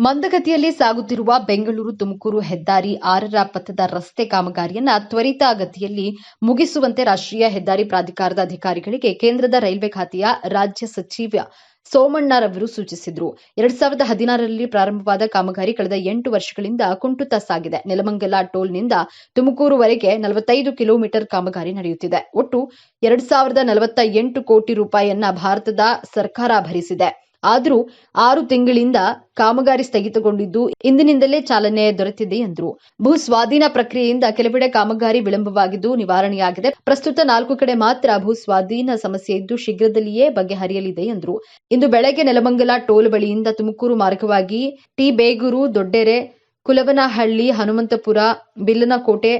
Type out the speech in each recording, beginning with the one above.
ಮಂದಗತಿಯಲ್ಲಿ ಸಾಗುತ್ತಿರುವ ಬೆಂಗಳೂರು ತುಮಕೂರು ಹೆದ್ದಾರಿ ಆರರ ಪಥದ ರಸ್ತೆ ಕಾಮಗಾರಿಯನ್ನ ತ್ವರಿತಗತಿಯಲ್ಲಿ ಮುಗಿಸುವಂತೆ ರಾಷ್ಟ್ರೀಯ ಹೆದ್ದಾರಿ ಪ್ರಾಧಿಕಾರದ ಅಧಿಕಾರಿಗಳಿಗೆ ಕೇಂದ್ರದ ರೈಲ್ವೆ ಖಾತೆಯ ರಾಜ್ಯ ಸಚಿವ ಸೋಮಣ್ಣರವರು ಸೂಚಿಸಿದರು. ಎರಡ್ ಸಾವಿರದ ಹದಿನಾರರಲ್ಲಿ ಪ್ರಾರಂಭವಾದ ಕಾಮಗಾರಿ ಕಳೆದ ಎಂಟು ವರ್ಷಗಳಿಂದ ಕುಂಟುತ್ತಾ ಸಾಗಿದೆ. ನೆಲಮಂಗಲ ಟೋಲ್ನಿಂದ ತುಮಕೂರುವರೆಗೆ ನಲವತ್ತೈದು ಕಿಲೋಮೀಟರ್ ಕಾಮಗಾರಿ ನಡೆಯುತ್ತಿದೆ. ಒಟ್ಟು ಎರಡ್ ಸಾವಿರದ ನಲವತ್ತ ಎಂಟು ಕೋಟಿ ರೂಪಾಯಿಯನ್ನ ಭಾರತದ ಸರ್ಕಾರ ಭರಿಸಿದೆ. ಆದರೂ ಆರು ತಿಂಗಳಿಂದ ಕಾಮಗಾರಿ ಸ್ಥಗಿತಗೊಂಡಿದ್ದು ಇಂದಿನಿಂದಲೇ ಚಾಲನೆ ದೊರೆತಿದೆ ಎಂದರು. ಭೂ ಸ್ವಾಧೀನ ಪ್ರಕ್ರಿಯೆಯಿಂದ ಕೆಲವೆಡೆ ಕಾಮಗಾರಿ ವಿಳಂಬವಾಗಿದ್ದು ನಿವಾರಣೆಯಾಗಿದೆ. ಪ್ರಸ್ತುತ ನಾಲ್ಕು ಕಡೆ ಮಾತ್ರ ಭೂ ಸ್ವಾಧೀನ ಸಮಸ್ಯೆ ಇದ್ದು ಶೀಘ್ರದಲ್ಲಿಯೇ ಬಗೆಹರಿಯಲಿದೆ ಎಂದರು. ಇಂದು ಬೆಳಗ್ಗೆ ನೆಲಮಂಗಲ ಟೋಲ್ ಬಳಿಯಿಂದ ತುಮಕೂರು ಮಾರ್ಗವಾಗಿ ಟಿ. ಬೇಗೂರು, ದೊಡ್ಡೆರೆ, ಕುಲವನಹಳ್ಳಿ, ಹನುಮಂತಪುರ, ಬಿಲ್ಲನಕೋಟೆ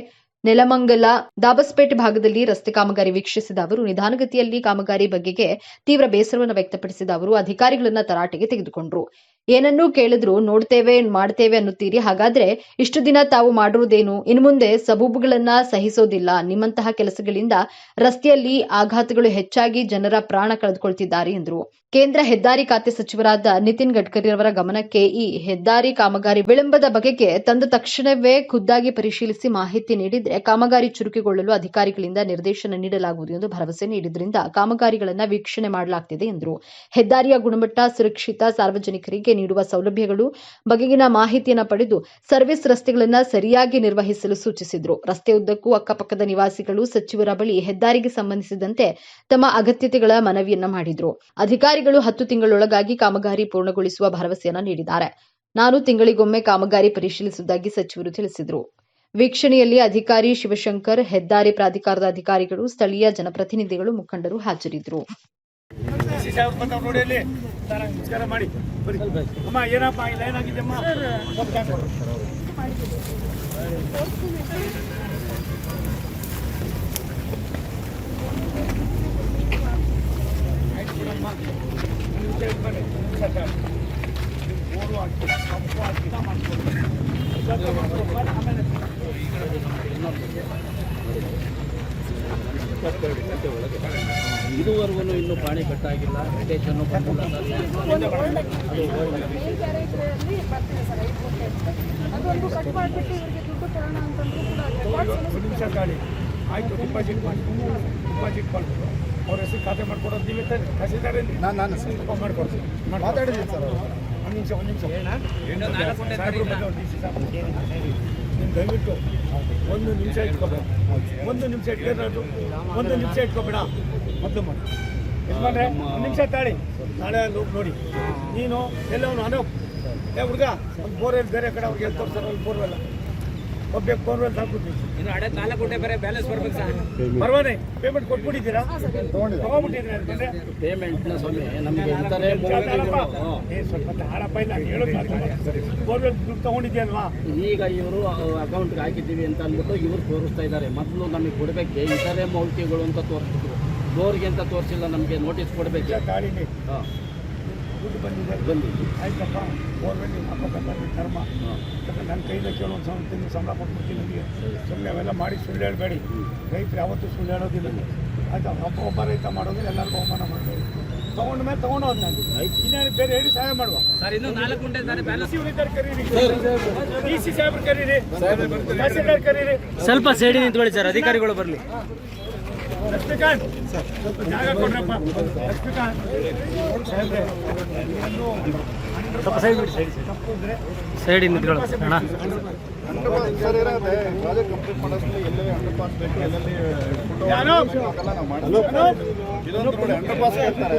ನೆಲಮಂಗಲ, ದಾಬಸ್ಪೇಟೆ ಭಾಗದಲ್ಲಿ ರಸ್ತೆ ಕಾಮಗಾರಿ ವೀಕ್ಷಿಸಿದ ಅವರು, ನಿಧಾನಗತಿಯಲ್ಲಿ ಕಾಮಗಾರಿ ಬಗೆಗೆ ತೀವ್ರ ಬೇಸರವನ್ನು ವ್ಯಕ್ತಪಡಿಸಿದ ಅವರು, ಅಧಿಕಾರಿಗಳನ್ನ ತರಾಟೆಗೆ ತೆಗೆದುಕೊಂಡ್ರು. ಏನನ್ನೂ ಕೇಳಿದ್ರು ನೋಡ್ತೇವೆ, ಮಾಡ್ತೇವೆ ಅನ್ನುತ್ತೀರಿ. ಹಾಗಾದ್ರೆ ಇಷ್ಟು ದಿನ ತಾವು ಮಾಡಿರುವುದೇನು? ಇನ್ನು ಮುಂದೆ ಸಬೂಬುಗಳನ್ನ ಸಹಿಸೋದಿಲ್ಲ. ನಿಮ್ಮಂತಹ ಕೆಲಸಗಳಿಂದ ರಸ್ತೆಯಲ್ಲಿ ಆಘಾತಗಳು ಹೆಚ್ಚಾಗಿ ಜನರ ಪ್ರಾಣ ಕಳೆದುಕೊಳ್ತಿದ್ದಾರೆ ಎಂದರು. ಕೇಂದ್ರ ಹೆದ್ದಾರಿ ಖಾತೆ ಸಚಿವರಾದ ನಿತಿನ್ ಗಡ್ಕರಿ ಅವರ ಗಮನಕ್ಕೆ ಈ ಹೆದ್ದಾರಿ ಕಾಮಗಾರಿ ವಿಳಂಬದ ಬಗೆಗೆ ತಂದ ತಕ್ಷಣವೇ ಖುದ್ದಾಗಿ ಪರಿಶೀಲಿಸಿ ಮಾಹಿತಿ ನೀಡಿದ್ರೆ ಕಾಮಗಾರಿ ಚುರುಕುಗೊಳ್ಳಲು ಅಧಿಕಾರಿಗಳಿಂದ ನಿರ್ದೇಶನ ನೀಡಲಾಗುವುದು ಎಂದು ಭರವಸೆ ನೀಡಿದ್ರಿಂದ ಕಾಮಗಾರಿಗಳನ್ನು ವೀಕ್ಷಣೆ ಮಾಡಲಾಗ್ತಿದೆ ಎಂದರು. ಹೆದ್ದಾರಿಯ ಗುಣಮಟ್ಟ, ಸುರಕ್ಷಿತ, ಸಾರ್ವಜನಿಕರಿಗೆ ನೀಡುವ ಸೌಲಭ್ಯಗಳು ಬಗೆಗಿನ ಮಾಹಿತಿಯನ್ನು ಪಡೆದು ಸರ್ವಿಸ್ ರಸ್ತೆಗಳನ್ನು ಸರಿಯಾಗಿ ನಿರ್ವಹಿಸಲು ಸೂಚಿಸಿದರು. ರಸ್ತೆ ಉದ್ದಕ್ಕೂ ಅಕ್ಕಪಕ್ಕದ ನಿವಾಸಿಗಳು ಸಚಿವರ ಬಳಿ ಹೆದ್ದಾರಿಗೆ ಸಂಬಂಧಿಸಿದಂತೆ ತಮ್ಮ ಅಗತ್ಯತೆಗಳ ಮನವಿಯನ್ನ ಮಾಡಿದ್ರು. ಅಧಿಕಾರಿಗಳು ಹತ್ತು ತಿಂಗಳೊಳಗಾಗಿ ಕಾಮಗಾರಿ ಪೂರ್ಣಗೊಳಿಸುವ ಭರವಸೆಯನ್ನ ನೀಡಿದ್ದಾರೆ. ನಾನು ತಿಂಗಳಿಗೊಮ್ಮೆ ಕಾಮಗಾರಿ ಪರಿಶೀಲಿಸುವುದಾಗಿ ಸಚಿವರು ತಿಳಿಸಿದರು. ವೀಕ್ಷಣೆಯಲ್ಲಿ ಅಧಿಕಾರಿ ಶಿವಶಂಕರ್, ಹೆದ್ದಾರಿ ಪ್ರಾಧಿಕಾರದ ಅಧಿಕಾರಿಗಳು, ಸ್ಥಳೀಯ ಜನಪ್ರತಿನಿಧಿಗಳು, ಮುಖಂಡರು ಹಾಜರಿದ್ದರು ನಮಸ್ಕಾರ ಮಾಡಿ ಅಮ್ಮ ಏನಪ್ಪ ಇಲ್ಲ ಏನಾಗಿದೆ ಅಮ್ಮ ಸ್ವಲ್ಪ ಜಾಗ ಕೊಡು. ಆಯ್ತು ಬಿಡಮ್ಮ. ನೀವು ಸೈಡ್ ಬನ್ನಿ. Sir, sir. ಬೋರು ಹಾಕಿ, ಪಂಪು ಹಾಕಿ, ಎಲ್ಲ ಮಾಡ್ಕೊಡಿ. ಸ್ವಲ್ಪ ಮಾಡ್ಕೊಡಿ. ಬನ್ನಿ, ಆಮೇಲೆ ಇದುವರೆಗೂ ಇನ್ನೂ ಪಾಣಿ ಕಟ್ಟಾಗಿಲ್ಲ ವೆಕೇಶನ್ ಬಂದಿಲ್ಲ ಅದೊಂದು ಕಟ್ ಮಾಡಿಬಿಟ್ಟು ಇವರಿಗೆ ದುಡ್ಡು ಕಟ್ಟಾಗಿಲ್ಲ ಕೂಡ ಒಂದು ಒಂದು ನಿಮಿಷ ತಾಳಿ ಆಯಿತು ಡಿಪಾಸಿಟ್ ಮಾಡಿ ಡಿಪಾಸಿಟ್ ಮಾಡ್ಬೋದು ಅವ್ರ ಹೆಸರು ಖಾತೆ ಮಾಡ್ಕೊಡೋದು ನೀವೇ ತಾನೆ ತಹಸೀಲ್ದಾರಲ್ಲಿ ನಾನು ನಾನು ಸ್ವಲ್ಪ ಮಾಡ್ಕೊಡ್ತೀನಿ ಮಾತಾಡಿದ್ದೀನಿ ಸರ್. ಒಂದು ನಿಮಿಷ ಒಂದು ನಿಮಿಷ. ನೀನು ದಯವಿಟ್ಟು ಒಂದು ನಿಮಿಷ ಇಟ್ಕೋಬೇಡ. ಒಂದು ನಿಮಿಷ ಇಟ್ಕೊಳ್ಳೋದು ಒಂದು ನಿಮಿಷ ಇಟ್ಕೋಬೇಡ. ಮೊದಲು ಮಾಡಿ. ಯಜಮಾನ್ರೆ ಒಂದು ನಿಮಿಷ ತಾಳಿ. ನಾಳೆ ಲೋಕ್ ನೋಡಿ. ನೀನು ಎಲ್ಲವನು ಅನೋ ಏ ಹುಡುಗ ಒಂದು ಬೋರ್ವೆಲ್ ಬೇರೆ ಕಡೆ ಅವ್ರಿಗೆ ತೋರಿಸ್ತಾರೆ ಅಲ್ಲಿ ಬೋರ್ವೆಲ್ಲ ಒಬ್ಬಕ್ಕೆ ಬೋರ್ವೆಲ್ ಹಾಕ್ಬಿಟ್ಟು ಇನ್ನು ಹಳೆ ನಾಲ್ಕು ಕೋಟಿ ಬೇರೆ ಬ್ಯಾಲೆನ್ಸ್ ಬರ್ಬೇಕು ಸರ್. ಪರವಾನೆ ಪೇಮೆಂಟ್ ಕೊಟ್ಬಿಟ್ಟಿದ್ದೀರಾ? ತಗೊಂಡ್ಬಿಟ್ಟಿದ್ದೀರಾ ಅಂತಂದ್ರೆ ಪೇಮೆಂಟ್ನ ಸ್ವಾಮಿ ನಮಗೆ ಅಂತಾರೆ ಏ ಸ್ವಲ್ಪ ತಾಳಪ್ಪ ಇಲ್ಲ ಹೇಳೋದು ಬೋರ್ವೆಲ್ ದುಡ್ಡು ತಗೊಂಡಿದ್ಯಲ್ವಾ ಈಗ ಇವರು ಅಕೌಂಟ್ಗೆ ಹಾಕಿದ್ದೀವಿ ಅಂತ ಅಂದ್ಬಿಟ್ಟು ಇವ್ರು ತೋರಿಸ್ತಾ ಇದ್ದಾರೆ. ಮೊದಲು ನಮಗೆ ಕೊಡಬೇಕೆ? ಇತರೆ ಮೌಲ್ಯಗಳು ಅಂತ ತೋರಿಸ್ತಿದ್ರು ಬೋರ್ಗೆ ಅಂತ ತೋರಿಸಿಲ್ಲ ನಮಗೆ ನೋಟಿಸ್ ಕೊಡಬೇಕು. ಹಾಂ. ದುಡ್ಡು ಬಂದಿದೆ. ಬಂದಿದ್ದು ಆಯ್ತಪ್ಪ. ನೀವು ಧರ್ಮ ಯಾಕಂದ್ರೆ ನನ್ನ ಕೈಯಿಂದ ಕೇಳೋ ಸಂಬಳ ತಿಂದು ಸಂಬಳ ಕೊಟ್ಬಿಡ್ತೀನಿ ನಿಮಗೆ. ಸುಮ್ಮನೆ ಅವೆಲ್ಲ ಮಾಡಿ ಸುಳ್ಳು ಹೇಳಬೇಡಿ ರೈತರು ಯಾವತ್ತೂ ಸುಳ್ಳು ಹೇಳೋದಿಲ್ಲ ಆಯ್ತಾ? ಒಬ್ಬ ಒಬ್ಬ ರೈತ ಮಾಡೋದು ಎಲ್ಲರಿಗೂ ಅವಮಾನ ಮಾಡಬೇಡಿ ತಗೊಂಡ ಮೇಲೆ ತೊಗೊಂಡೋದು ನಾನು. ಇನ್ನೇನು ಬೇರೆ ಹೇಳಿ ಸಹಾಯ ಮಾಡುವ? ಸರ್ ಇನ್ನು ನಾಲ್ಕು ಗಂಟೆ ಸರ್ ಬ್ಯಾಲೆನ್ಸ್ ಇವ್ರಿದ್ದಾರೆ ಕರೀರಿ. ಡಿ ಸಿ ಸಾಹೇಬ್ರು ಕರೀರಿ. ತಹಸೀಲ್ದಾರ್ ಕರೀರಿ. ಸ್ವಲ್ಪ ಸೇಡಿ ನಿಂತ್ಕೊಳ್ಳಿ ಸರ್ ಅಧಿಕಾರಿಗಳು ಬರಲಿ. ಲಕ್ಷ್ಮೀಕಾಂತ್ ಸ್ವಲ್ಪ ಜಾಗ ಕೊಡ್ರಪ್ಪ. ಲಕ್ಷ್ಮೀಕಾಂತ್. ಸ್ವಲ್ಪ ಸೈಡ್ ಬಿಡಿ ಸೈಡ್ ಸೈಡ್ ನಿಂತ್ಕೊಳ್ಳಿ ಅಣ್ಣ ಸರ್ ಇರೋದೆ ಪ್ರಾಜೆಕ್ಟ್ ಕಂಪ್ಲೀಟ್ ಮಾಡೋಷ್ಟು ಎಲ್ಲೆಲ್ಲಿ ಅಂಡರ್ಪಾಸ್ ಬೇಕು ಎಲ್ಲೆಲ್ಲಿ ನಾವು ಮಾಡ್ತೀವಿ. ಇದೊಂದು ನೋಡಿ ಅಂಡರ್ಪಾಸ್ ಇರ್ತಾರೆ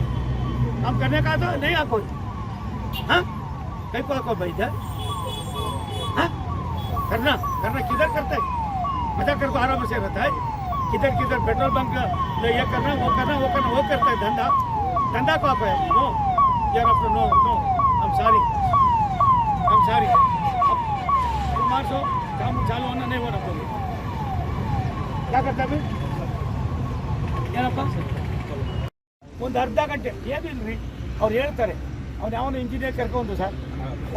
આમ करने का तो नहीं आको हाँ? कहीं को आको भाई, इधर? हाँ? करना करना, किधर करते मज़ा कर तो को आराम से रहता है किधर किधर, पेट्रोल पंप में ये करना, वो करना वो करना, वो करता है, धंधा। धंधा को आप है? नो, यार आप नो नो हम सॉरी हम सॉरी मार सो काम चालू होना नहीं हो रहा क्या करता है यार आप ಒಂದು ಅರ್ಧ ಗಂಟೆ, ಏನಿಲ್ರಿ? ಅವ್ರು ಹೇಳ್ತಾರೆ, ಅವ್ನು ಯಾವನು ಇಂಜಿನಿಯರ್ ಕರ್ಕೊಂಡು ಸರ್.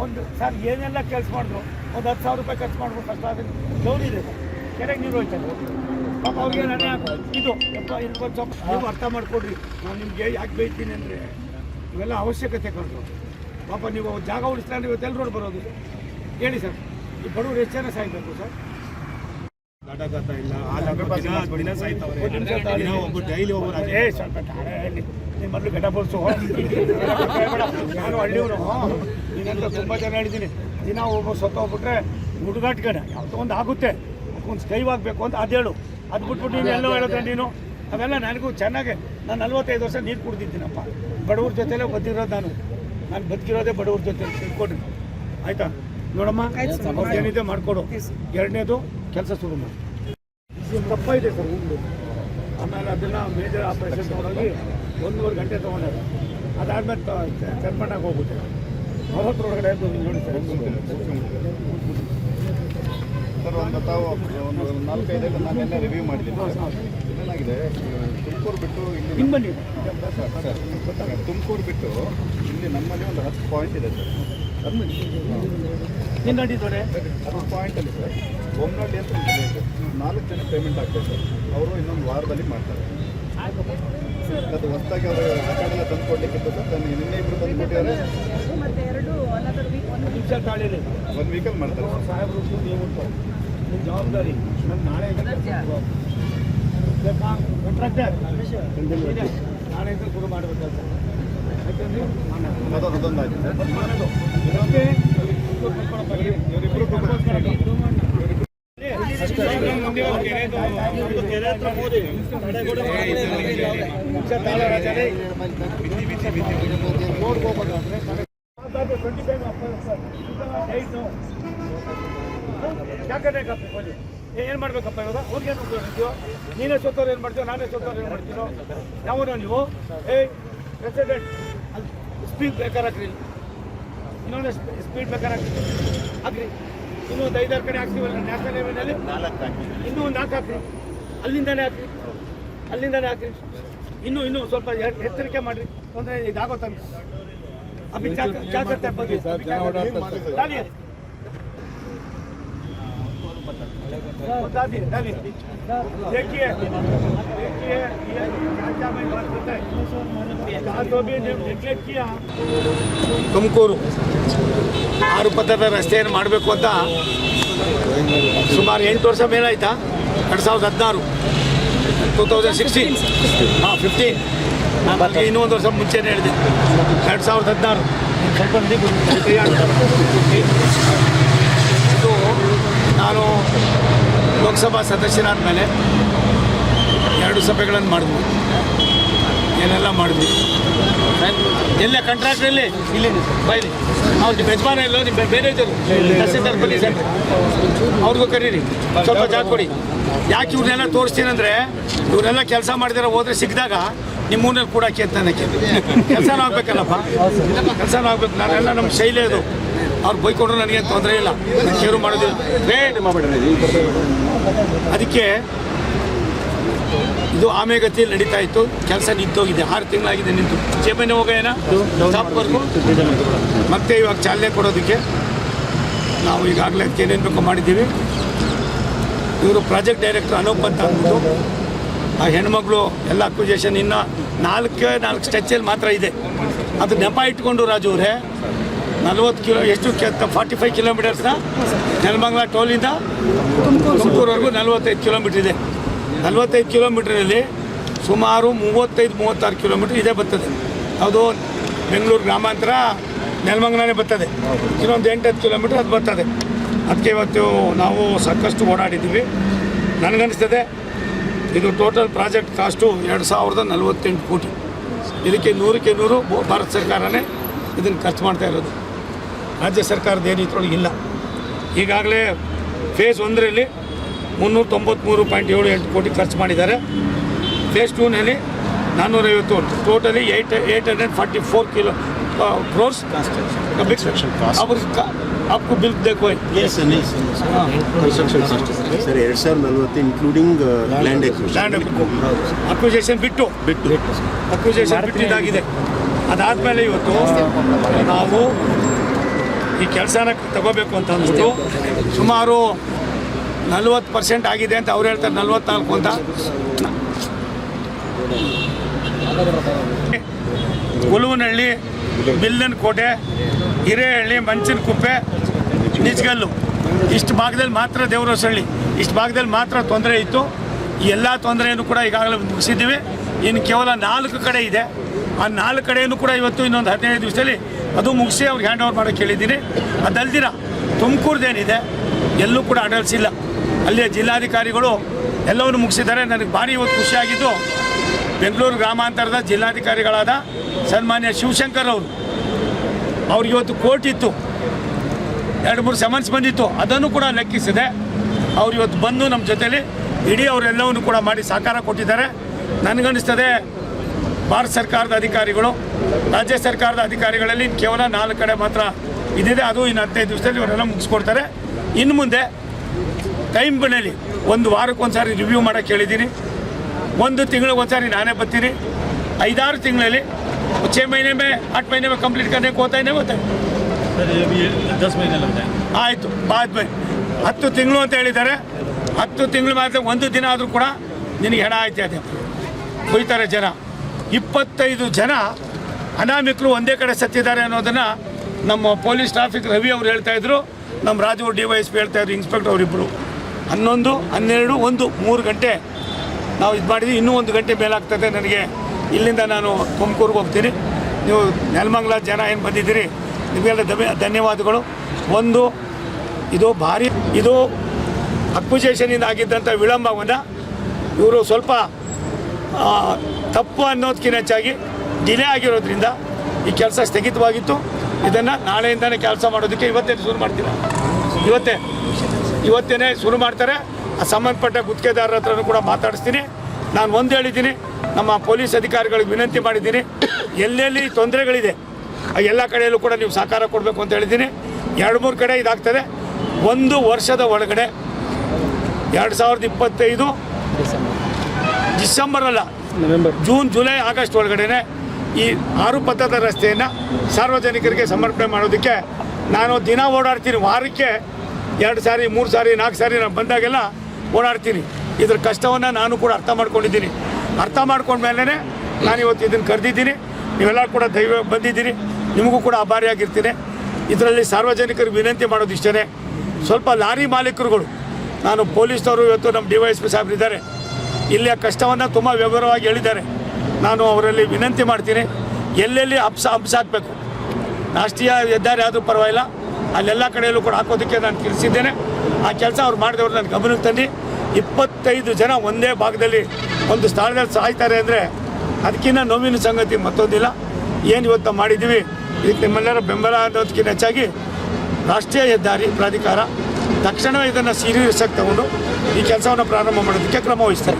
ಒಂದು, ಸರ್, ಏನೆಲ್ಲ ಕೆಲಸ ಮಾಡಿದ್ರು? ಒಂದು ಹತ್ತು ಸಾವಿರ ರೂಪಾಯಿ ಖರ್ಚು ಮಾಡ್ಬಿಟ್ಟು ಕಷ್ಟ ಅದನ್ನು ಲೋನ್ ಇದೆ ಸರ್. ಕೆರೆಗೆ ನೀರು ಹೋಯ್ತಾರೆ ಪಾಪ ಅವ್ರಿಗೆ ನಾನೇ ಇದು, ಯಪ್ಪ ಇನ್ಕೊಂದು ಸ್ವಲ್ಪ ನೀವು ಅರ್ಥ ಮಾಡಿಕೊಡ್ರಿ. ನಾನು ನಿಮಗೆ ಯಾಕೆ ಬೈತೀನಿ ಅಂದರೆ, ಇವೆಲ್ಲ ಅವಶ್ಯಕತೆ ಕಂಡು ಪಾಪ ನೀವು ಜಾಗ ಉಳಿಸ್ತಾ ಇವತ್ತು ಎಲ್ಲರೂ ಬರೋದು? ಹೇಳಿ ಸರ್. ಈ ಬಡವರು ಎಷ್ಟು ಜನ ಸಾಯ್ಬೇಕು ಸರ್? ಇಲ್ಲ. ಹಾಲು ದಿನ ದಿನ ಸಾಯ್ತವ್ರೆ. ಒಂದು ದಿನ ಒಬ್ಬ ಡೈಲಿ ಒಬ್ಬರು. ನೀನ್ ಮೊದಲು ಬೋಲ್ಸು ನಾನು ಹಳ್ಳಿಯವನು ನೀನಂತ ತುಂಬ ಜನ ಹೇಳಿದ್ದೀನಿ. ದಿನ ಒಬ್ಬ ಸತ್ತ ಹೋಗ್ಬಿಟ್ರೆ ಕಡೆ ಯಾವತ್ತೋ ಒಂದು ಆಗುತ್ತೆ. ಒಂದು ಸ್ಕೈವಾಗಬೇಕು ಅಂತ ಅದು ಹೇಳು. ಅದು ಬಿಟ್ಬಿಟ್ಟು ನೀನು ಎಲ್ಲೋ ಹೇಳಿದ್ರೆ ನೀನು. ಅವೆಲ್ಲ ನನಗೂ ಚೆನ್ನಾಗೆ ನಾನು ನಲ್ವತ್ತೈದು ವರ್ಷ ನೀರು ಕುಡ್ದಿದ್ದೀನಪ್ಪ. ಬಡವ್ರ ಜೊತೆಲೇ ಬದುಕಿರೋದು ನಾನು. ನಾನು ಬದುಕಿರೋದೇ ಬಡವ್ರ ಜೊತೆ ತಿಳ್ಕೊಡ್ರಿ ಆಯ್ತಾ? ನೋಡಮ್ಮ ಏನಿದೆ ಮಾಡಿಕೊಡು. ಎರಡನೇದು ಕೆಲಸ ಶುರು ಮಾಡಿ. ತಪ್ಪ ಇದೆ ಸರ್ ಉಂಡು ಆಮೇಲೆ ಅದನ್ನು ಮೇಜರ್ ಆಪರೇಷನ್ ತೊಗೊಂಡೋಗಿ ಒಂದೂವರೆ ಗಂಟೆ ತೊಗೊಂಡಾಗ ಅದಾದಮೇಲೆ ಚರ್ಮಣ್ಣಾಗ ಹೋಗ್ಬಿಟ್ಟೆ ಹೊರತ್ರೊಳಗಡೆ ನೋಡಿ ಸರ್ ಸರ್ ಒಂದು ತಾವು ಒಂದು ನಾಲ್ಕೈದಕ್ಕೆ ನಾನು ಎಲ್ಲ ರಿವ್ಯೂ ಮಾಡಿದ್ದೀನಿ ಏನಾಗಿದೆ ತುಮಕೂರು ಬಿಟ್ಟು ಇಲ್ಲಿ ಬನ್ನಿ ಸರ್ ತುಮಕೂರು ಬಿಟ್ಟು ಇಲ್ಲಿ ನಮ್ಮಲ್ಲಿ ಒಂದು ಹತ್ತು ಪಾಯಿಂಟ್ ಇದೆ ಸರ್ ಹತ್ತು ಪಾಯಿಂಟ್ ಹತ್ತು ಪಾಯಿಂಟಲ್ಲಿ ಸರ್ ಬೊಮ್ಮನಹಳ್ಳಿ ಅಂತ ಒಂದು ಇದೆ. ನಾಲ್ಕು ಜನ ಪೇಮೆಂಟ್ ಆಗ್ತದೆ ಅವರು ಇನ್ನೊಂದು ವಾರದಲ್ಲಿ ಮಾಡ್ತಾರೆ. ಅದು ಹೊಸದಾಗಿ ಅವರು ರೆಕಾರ್ಡೆಲ್ಲ ತಂದು ಕೊಡ್ಲಿಕ್ಕಿಂತ ಸರ್. ನಾನು ನಿನ್ನೆ ಇಬ್ಬರು ತಂದು ಕೊಟ್ಟಿದ್ದಾರೆ. ಒಂದು ವೀಕಲ್ಲಿ ಮಾಡ್ತಾರೆ. ಸಾಹೇಬ್ರು ನೀವು ನಿಮ್ಮ ಜವಾಬ್ದಾರಿ ನನ್ನ ನಾಳೆ ನಾಳೆ ಇದ್ರೆ ಶುರು ಮಾಡಬೇಕಾಗ್ತದೆ ಯಾಕಂದ್ರೆ ಅದೊಂದಾಗಿದೆ ಮತ್ತೆ ಇವರಿಬ್ಬರು ಏನು ಮಾಡ್ಬೇಕಪ್ಪ ಇವಾಗ ಅವ್ರಿಗೆ ಏನು ಮಾಡ್ತೀವೋ ನೀನೇ ಸೋತವ್ರು ಏನು ಮಾಡ್ತೀವೋ ನಾನೇ ಸೋತವ್ರು ಏನು ಮಾಡ್ತೀನೋ ಯಾವನೋ ನೀವು ಏಯ್ ಪ್ರೆಸಿಡೆಂಟ್ ಸ್ಪೀಡ್ ಬೇಕಾರೆ ಹಾಕ್ರಿ ಇನ್ನೊಂದು ಸ್ಪೀಡ್ ಬೇಕಾರೆ ಹಾಕ್ರಿ ಹಾಕ್ರಿ ಇನ್ನೂ ಒಂದು ಐದಾರು ಕಡೆ ಹಾಕ್ತೀವಲ್ಲ ನ್ಯಾಷನಲ್ ಹೈವೇನಲ್ಲಿ ಇನ್ನೂ ಒಂದು ನಾಲ್ಕು ಹಾಕ್ರಿ ಅಲ್ಲಿಂದಾನೇ ಹಾಕ್ರಿ ಅಲ್ಲಿಂದಾನೇ ಹಾಕ್ರಿ ಇನ್ನೂ ಇನ್ನೂ ಸ್ವಲ್ಪ ಎ- ಎಚ್ಚರಿಕೆ ಮಾಡಿರಿ ತೊಂದರೆ ಇದಾಗೋ ತನಕ ಅಭಿ ಚಾಕ ಚಾಕತ್ತೆ ಬಗ್ಗೆ ದಾಲಿ दादी दादी देखिए देखिए ये क्या मैं बात करता है कहा तो भी ನೆಗ್ಲೆಕ್ಟ್ किया ತುಮಕೂರು ಆರು ಪಥದ ರಸ್ತೆಯನ್ನು ಮಾಡಬೇಕು ಅಂತ ಸುಮಾರು ಎಂಟು ವರ್ಷ ಮೇಲಾಯ್ತಾ? ಎರಡು ಸಾವಿರದ ಹದಿನಾರು. Two thousand sixteen. ಹಾಂ ಫಿಫ್ಟೀನ್ ಮತ್ತೆ ಇನ್ನೂ ಒಂದು ವರ್ಷ ಮುಂಚೆನೇ ಹೇಳಿದೆ. ಎರಡು ಸಾವಿರದ ಹದಿನಾರು. ಇದು ನಾನು ಲೋಕಸಭಾ ಸದಸ್ಯನಾದ ಮೇಲೆ ಎರಡು ಸಭೆಗಳನ್ನು ಮಾಡಿದ್ವಿ. ಏನೆಲ್ಲ ಮಾಡಿದ್ವಿ? ಎಲ್ಲ ಕಾಂಟ್ರಾಕ್ಟ್ರಲ್ಲಿ ಇಲ್ಲಿ ಬೈಲಿ ಅವ್ರು ನಿಮ್ಮ ಯಜಮಾನ ಇಲ್ಲೋ ನಿಮ್ಮ ಬೇರೆ ಇದ್ದರು ತಹಸೀಲ್ದಾರ್ ಬನ್ನಿ ಸರ್. ಅವ್ರಿಗೂ ಕರೀರಿ. ಸ್ವಲ್ಪ ಜಾಗ ಕೊಡಿ. ಯಾಕೆ ಇವ್ರನ್ನೆಲ್ಲ ತೋರಿಸ್ತೀನಂದ್ರೆ ಇವರೆಲ್ಲ ಕೆಲಸ ಮಾಡಿದಾರೆ ಹೋದ್ರೆ ಸಿಕ್ಕಿದಾಗ ನಿಮ್ಮ ಮೂರ್ನಲ್ಲಿ ಕೂಡ ಅನ್ನಕ್ಕೆ. ಕೆಲಸನೂ ಆಗ್ಬೇಕಲ್ಲಪ್ಪ? ಕೆಲಸನೂ ಆಗ್ಬೇಕು. ನಾನೆಲ್ಲ ನಮ್ಮ ಶೈಲಿ ಅದು. ಅವ್ರು ಬೈಕೊಂಡ್ರು ನನಗೇನು ತೊಂದರೆ ಇಲ್ಲ. ಶೇರು ಮಾಡೋದಿಲ್ಲ. ಬೇಡ ಅದಕ್ಕೆ ಇದು ಆಮೆಗತಿಯಲ್ಲಿ ನಡೀತಾ ಇತ್ತು. ಕೆಲಸ ನಿಂತೋಗಿದೆ. ಆರು ತಿಂಗಳಾಗಿದೆ ನಿಂತು. ಚೇಪನೆ ಹೋಗೋಣ ಸ್ಟಾಪ್ವರೆಗೂ ಮತ್ತೆ ಇವಾಗ ಚಾಲನೆ ಕೊಡೋದಕ್ಕೆ ನಾವು ಈಗಾಗಲೇ ಅದಕ್ಕೆ ಏನೇನು ಬೇಕೋ ಮಾಡಿದ್ದೀವಿ. ಇವರು ಪ್ರಾಜೆಕ್ಟ್ ಡೈರೆಕ್ಟರ್ ಅನೂಪ್ ಅಂತ ಅಂದ್ಬಿಟ್ಟು ಆ ಹೆಣ್ಮಗಳು ಎಲ್ಲ ಅಕ್ವಿಜೇಷನ್ ಇನ್ನು ನಾಲ್ಕು ನಾಲ್ಕು ಸ್ಟೆಚ್ಚಲ್ಲಿ ಮಾತ್ರ ಇದೆ. ಅದು ನೆಪ ಇಟ್ಕೊಂಡು ರಾಜು ಅವರೇ ನಲ್ವತ್ತು ಕಿಲೋ ಎಷ್ಟು ಫಾರ್ಟಿ ಫೈವ್ ಕಿಲೋಮೀಟರ್ಸ್ನ ನೆಲಮಂಗ್ಲ ಟೋಲಿಂದ ತುಮಕೂರುವರೆಗೂ ನಲ್ವತ್ತೈದು ಕಿಲೋಮೀಟ್ರ್ ಇದೆ. ನಲ್ವತ್ತೈದು ಕಿಲೋಮೀಟ್ರಲ್ಲಿ ಸುಮಾರು ಮೂವತ್ತೈದು, ಮೂವತ್ತಾರು ಕಿಲೋಮೀಟ್ರ್ ಇದೇ ಬರ್ತದೆ. ಅದು ಬೆಂಗಳೂರು ಗ್ರಾಮಾಂತರ ನೆಲಮಂಗಲನೇ ಬರ್ತದೆ. ಇನ್ನೊಂದು ಎಂಟು ಹತ್ತು ಕಿಲೋಮೀಟ್ರ್ ಅದು ಬರ್ತದೆ. ಅದಕ್ಕೆ ಇವತ್ತು ನಾವು ಸಾಕಷ್ಟು ಓಡಾಡಿದ್ದೀವಿ. ನನಗನ್ನಿಸ್ತದೆ, ಇದು ಟೋಟಲ್ ಪ್ರಾಜೆಕ್ಟ್ ಕಾಸ್ಟು ಎರಡು ಸಾವಿರದ ನಲವತ್ತೆಂಟು ಕೋಟಿ. ಇದಕ್ಕೆ ನೂರಕ್ಕೆ ನೂರು ಭಾರತ ಸರ್ಕಾರನೇ ಇದನ್ನು ಖರ್ಚು ಮಾಡ್ತಾ ಇರೋದು. ರಾಜ್ಯ ಸರ್ಕಾರದ ಏನು ಇದ್ರೊಳಗೆ ಇಲ್ಲ. ಈಗಾಗಲೇ ಫೇಸ್ ಒಂದರಲ್ಲಿ ಮುನ್ನೂರ ತೊಂಬತ್ತ್ಮೂರು ಪಾಯಿಂಟ್ ಏಳು ಎಂಟು ಕೋಟಿ ಖರ್ಚು ಮಾಡಿದ್ದಾರೆ ಫೇಸ್ ಟೂನಲ್ಲಿ ನಾನ್ನೂರೈವತ್ತು totally eight eight hundred forty four kilo crores अब उसका- आपको बिल देखो है Yes, sir, yes, sir. Construction cost. Sir ಎರಡು ಸಾವಿರದ ನಲ್ವತ್ತು ಇನ್ಕ್ಲೂಡಿಂಗ್ ಲ್ಯಾಂಡ್ ಲ್ಯಾಂಡ್ ಅಕ್ವಿಜೇಷನ್ ಬಿಟ್ಟು ಬಿಟ್ಟು ಅಕ್ವಿಜೇಷನ್ ಬಿಟ್ಟಿದ್ದಾಗಿದೆ ಅದಾದಮೇಲೆ ಇವತ್ತು ನಾವು ಈ ಕೆಲಸನ ತಗೋಬೇಕು ಅಂತ ಅಂದ್ಬಿಟ್ಟು ಸುಮಾರು ನಲ್ವತ್ತು ಪರ್ಸೆಂಟ್ ಆಗಿದೆ ಅಂತ ಅವ್ರು ಹೇಳ್ತಾರೆ, ನಲ್ವತ್ನಾಲ್ಕು ಅಂತ. ಹುಲುವನಹಳ್ಳಿ ಬಿಲ್ಲನ ಕೋಟೆ ಹಿರೇಹಳ್ಳಿ ಮಂಚನ ಕುಪ್ಪೆ ನಿಜಗಲ್ಲು. ಇಷ್ಟು ಭಾಗದಲ್ಲಿ ಮಾತ್ರ ದೇವರಸಹಳ್ಳಿ ಇಷ್ಟು ಭಾಗದಲ್ಲಿ ಮಾತ್ರ ತೊಂದರೆ ಇತ್ತು. ಎಲ್ಲ ತೊಂದರೆಯನ್ನು ಕೂಡ ಈಗಾಗಲೇ ಮುಗಿಸಿದ್ದೀವಿ. ಇನ್ನು ಕೇವಲ ನಾಲ್ಕು ಕಡೆ ಇದೆ. ಆ ನಾಲ್ಕು ಕಡೆಯನ್ನು ಕೂಡ ಇವತ್ತು ಇನ್ನೊಂದು ಹದಿನೈದು ದಿವಸದಲ್ಲಿ ಅದು ಮುಗಿಸಿ ಅವ್ರಿಗೆ ಹ್ಯಾಂಡ್ ಓವರ್ ಮಾಡೋಕ್ಕೆ ಹೇಳಿದ್ದೀನಿ. ಅದಲ್ದಿರ ತುಮಕೂರ್ದೇನಿದೆ, ಎಲ್ಲೂ ಕೂಡ ಅಡಲ್ಸಿಲ್ಲ ಅಲ್ಲಿಯ ಜಿಲ್ಲಾಧಿಕಾರಿಗಳು ಎಲ್ಲವನ್ನು ಮುಗಿಸಿದ್ದಾರೆ. ನನಗೆ ಭಾರಿ ಇವತ್ತು ಖುಷಿಯಾಗಿದ್ದು, ಬೆಂಗಳೂರು ಗ್ರಾಮಾಂತರದ ಜಿಲ್ಲಾಧಿಕಾರಿಗಳಾದ ಸನ್ಮಾನ್ಯ ಶಿವಶಂಕರ್ ಅವರು. ಅವ್ರಿಗೆ ಇವತ್ತು ಕೋರ್ಟ್ ಇತ್ತು. ಎರಡು ಮೂರು ಸಮನ್ಸ್ ಬಂದಿತ್ತು. ಅದನ್ನು ಕೂಡ ಲೆಕ್ಕಿಸಿದೆ ಅವ್ರು ಇವತ್ತು ಬಂದು ನಮ್ಮ ಜೊತೆಯಲ್ಲಿ ಇಡೀ ಅವರೆಲ್ಲವನ್ನು ಕೂಡ ಮಾಡಿ ಸಹಕಾರ ಕೊಟ್ಟಿದ್ದಾರೆ. ನನಗನ್ನಿಸ್ತದೆ, ಭಾರತ ಸರ್ಕಾರದ ಅಧಿಕಾರಿಗಳು, ರಾಜ್ಯ ಸರ್ಕಾರದ ಅಧಿಕಾರಿಗಳಲ್ಲಿ ಕೇವಲ ನಾಲ್ಕು ಕಡೆ ಮಾತ್ರ ಇದಿದೆ ಅದು ಇನ್ನು ಹದಿನೈದು ದಿವಸದಲ್ಲಿ ಇವರೆಲ್ಲ ಮುಗಿಸ್ಕೊಡ್ತಾರೆ. ಇನ್ನು ಮುಂದೆ ಟೈಮ್ ಬನ್ನಲ್ಲಿ ಒಂದು ವಾರಕ್ಕೊಂದು ಸಾರಿ ರಿವ್ಯೂ ಮಾಡೋಕ್ಕೆ ಹೇಳಿದ್ದೀನಿ ಒಂದು ತಿಂಗಳಿಗೆ ಒಂದು ಸಾರಿ ನಾನೇ ಬರ್ತೀನಿ ಐದಾರು ತಿಂಗಳಲ್ಲಿ छः महीने में आठ महीने में कंप्लीट करने को होता है नहीं होता है ಆಯಿತು ಬಾದ್ ಮೇ ಹತ್ತು ತಿಂಗಳು ಅಂತ ಹೇಳಿದ್ದಾರೆ ಹತ್ತು ತಿಂಗಳು ಮಾತ್ರ ಒಂದು ದಿನ ಆದರೂ ಕೂಡ ನಿನಗೆ ಹೆಣ ಆಯ್ತು ಅದೇ ಬೈತಾರೆ ಜನ ಇಪ್ಪತ್ತೈದು ಜನ ಅನಾಮಿಕರು ಒಂದೇ ಕಡೆ ಸತ್ತಿದ್ದಾರೆ ಅನ್ನೋದನ್ನು ನಮ್ಮ ಪೊಲೀಸ್ ಟ್ರಾಫಿಕ್ ರವಿ ಅವರು ಹೇಳ್ತಾ ಇದ್ರು ನಮ್ಮ Raju D Y S P ಹೇಳ್ತಾ ಇದ್ರು ಇನ್ಸ್ಪೆಕ್ಟರ್ ಅವರಿಬ್ಬರು ಹನ್ನೊಂದು, ಹನ್ನೆರಡು, ಒಂದು, ಮೂರು ಗಂಟೆ ನಾವು ಇದು ಮಾಡಿದ್ವಿ. ಇನ್ನೂ ಒಂದು ಗಂಟೆ ಮೇಲಾಗ್ತದೆ ನನಗೆ. ಇಲ್ಲಿಂದ ನಾನು ತುಮಕೂರಿಗೆ ಹೋಗ್ತೀನಿ. ನೀವು ನೆಲಮಂಗಲ ಜನ ಏನು ಬಂದಿದ್ದೀರಿ, ನಿಮಗೆಲ್ಲ ಧನ್ಯ, ಧನ್ಯವಾದಗಳು. ಒಂದು, ಇದು ಭಾರಿ, ಇದು ಅಕ್ವಿಜೇಷನಿಂದ ಆಗಿದ್ದಂಥ ವಿಳಂಬವನ್ನು ಇವರು ಸ್ವಲ್ಪ ತಪ್ಪು ಅನ್ನೋದಕ್ಕಿಂತ ಹೆಚ್ಚಾಗಿ ಡಿಲೇ ಆಗಿರೋದ್ರಿಂದ ಈ ಕೆಲಸ ಸ್ಥಗಿತವಾಗಿತ್ತು. ಇದನ್ನು ನಾಳೆಯಿಂದನೇ ಕೆಲಸ ಮಾಡೋದಕ್ಕೆ ಇವತ್ತೇ ಶುರು ಮಾಡ್ತೀರಾ? ಇವತ್ತೇ. ಇವತ್ತೇ ಶುರು ಮಾಡ್ತಾರೆ. ಆ ಸಂಬಂಧಪಟ್ಟ ಗುತ್ತಿಗೆದಾರರ ಹತ್ರನೂ ಕೂಡ ಮಾತಾಡಿಸ್ತೀನಿ. ನಾನು ಒಂದು ಹೇಳಿದ್ದೀನಿ ನಮ್ಮ ಪೊಲೀಸ್ ಅಧಿಕಾರಿಗಳಿಗೆ ವಿನಂತಿ ಮಾಡಿದ್ದೀನಿ. ಎಲ್ಲೆಲ್ಲಿ ತೊಂದರೆಗಳಿದೆ ಆ ಎಲ್ಲ ಕಡೆಯಲ್ಲೂ ಕೂಡ ನೀವು ಸಹಕಾರ ಕೊಡಬೇಕು ಅಂತ ಹೇಳಿದ್ದೀನಿ. ಎರಡು ಮೂರು ಕಡೆ ಇದಾಗ್ತದೆ. ಒಂದು ವರ್ಷದ ಒಳಗಡೆ ಎರಡು ಸಾವಿರದ ಇಪ್ಪತ್ತೈದು ಡಿಸೆಂಬರ್ ಅಲ್ಲ ಜೂನ್ ಜುಲೈ ಆಗಸ್ಟ್ ಒಳಗಡೆ ಈ ಆರು ಪಥದ ರಸ್ತೆಯನ್ನು ಸಾರ್ವಜನಿಕರಿಗೆ ಸಮರ್ಪಣೆ ಮಾಡೋದಕ್ಕೆ ನಾನು ದಿನ ಓಡಾಡ್ತೀನಿ ವಾರಕ್ಕೆ. ಎರಡು ಸಾರಿ, ಮೂರು ಸಾರಿ, ನಾಲ್ಕು ಸಾರಿ ನಾನು ಬಂದಾಗೆಲ್ಲ ಓಡಾಡ್ತೀನಿ. ಇದ್ರ ಕಷ್ಟವನ್ನು ನಾನು ಕೂಡ ಅರ್ಥ ಮಾಡ್ಕೊಂಡಿದ್ದೀನಿ. ಅರ್ಥ ಮಾಡ್ಕೊಂಡ್ಮೇಲೆ ನಾನು ಇವತ್ತು ಇದನ್ನು ಕರೆದಿದ್ದೀನಿ. ನೀವೆಲ್ಲ ಕೂಡ ದೈವ ಬಂದಿದ್ದೀರಿ. ನಿಮಗೂ ಕೂಡ ಆಭಾರಿಯಾಗಿರ್ತೀನಿ ಇದರಲ್ಲಿ ಸಾರ್ವಜನಿಕರಿಗೆ ವಿನಂತಿ ಮಾಡೋದು ಇಷ್ಟೇ ಸ್ವಲ್ಪ ಲಾರಿ ಮಾಲೀಕರುಗಳು, ನಾನು ಪೊಲೀಸ್ನವರು ಇವತ್ತು ನಮ್ಮ ಡಿ ವೈ ಎಸ್ ಪಿ ಸಾಹೇಬ್ರಿದ್ದಾರೆ ಇಲ್ಲಿಯ ಕಷ್ಟವನ್ನು ತುಂಬ ವಿವರವಾಗಿ ಹೇಳಿದ್ದಾರೆ. ನಾನು ಅವರಲ್ಲಿ ವಿನಂತಿ ಮಾಡ್ತೀನಿ. ಎಲ್ಲೆಲ್ಲಿ ಅಪ್ಸ ಹಾಕಬೇಕು ರಾಷ್ಟ್ರೀಯ ಹೆದ್ದಾರಿ ಆದರೂ ಪರವಾಗಿಲ್ಲ. ಅಲ್ಲೆಲ್ಲ ಕಡೆಯಲ್ಲೂ ಕೂಡ ಹಾಕೋದಕ್ಕೆ ನಾನು ತಿಳಿಸಿದ್ದೇನೆ. ಆ ಕೆಲಸ ಅವ್ರು ಮಾಡಿದವರು ನನ್ನ ಗಮನಕ್ಕೆ ತಂದು ಇಪ್ಪತ್ತೈದು ಜನ ಒಂದೇ ಭಾಗದಲ್ಲಿ ಒಂದು ಸ್ಥಳದಲ್ಲಿ ಸಾಯ್ತಾರೆ ಅಂದರೆ ಅದಕ್ಕಿಂತ ನೋವಿನ ಸಂಗತಿ ಮತ್ತೊಂದಿಲ್ಲ. ಏನು ಇವತ್ತು ಮಾಡಿದ್ದೀವಿ? ಇದಕ್ಕೆ ನಿಮ್ಮೆಲ್ಲರ ಬೆಂಬಲ ಅನ್ನೋದಕ್ಕಿಂತ ಹೆಚ್ಚಾಗಿ ರಾಷ್ಟ್ರೀಯ ಹೆದ್ದಾರಿ ಪ್ರಾಧಿಕಾರ ತಕ್ಷಣವೇ ಇದನ್ನು ಸೀರಿಯಸ್ ಆಗಿ ತಗೊಂಡು ಈ ಕೆಲಸವನ್ನು ಪ್ರಾರಂಭ ಮಾಡೋದಕ್ಕೆ ಕ್ರಮ ವಹಿಸ್ತಾರೆ.